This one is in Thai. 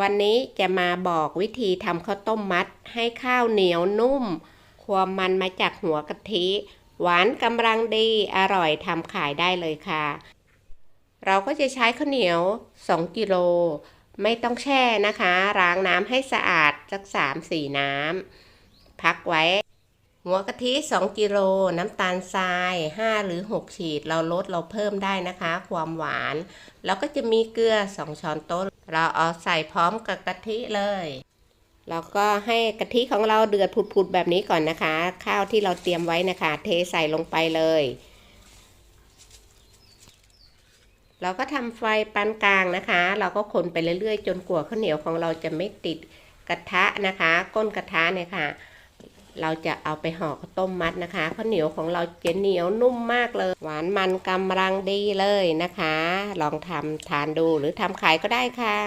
วันนี้จะมาบอกวิธีทำข้าวต้มมัด ให้ข้าวเหนียวนุ่ม ความมันมาจากหัวกะทิ หวานกำลังดีอร่อยทำขายได้เลยค่ะ เราก็จะใช้ข้าวเหนียว 2 กิโล ไม่ต้องแช่นะคะ ล้างน้ำให้สะอาดสัก 3-4 น้ำพักไว้ หัวกะทิ 2 กิโล น้ำตาลทราย 5 หรือ 6 ขีด เราลดเราเพิ่มได้นะคะ ความหวาน แล้วก็จะมีเกลือ 2 ช้อนโต๊ะ เราเอาใส่พร้อมกับกะทิเลย แล้วก็ให้กะทิของเราเดือดผุดๆแบบนี้ก่อนนะคะ ข้าวที่เราเตรียมไว้นะคะ เทใส่ลงไปเลย เราก็ทำไฟปานกลางนะคะ เราก็คนไปเรื่อยๆ จนกว่าข้าวเหนียวของเราจะไม่ติดกระทะนะคะ ก้นกระทะเนี่ยค่ะ เราจะเอาไปห่อข้าวต้มมัดนะคะข้าวเหนียวของเราจะเหนียวนุ่มมากเลย หวานมันกำลังดีเลยนะคะ ลองทำทานดูหรือทำขายก็ได้ค่ะ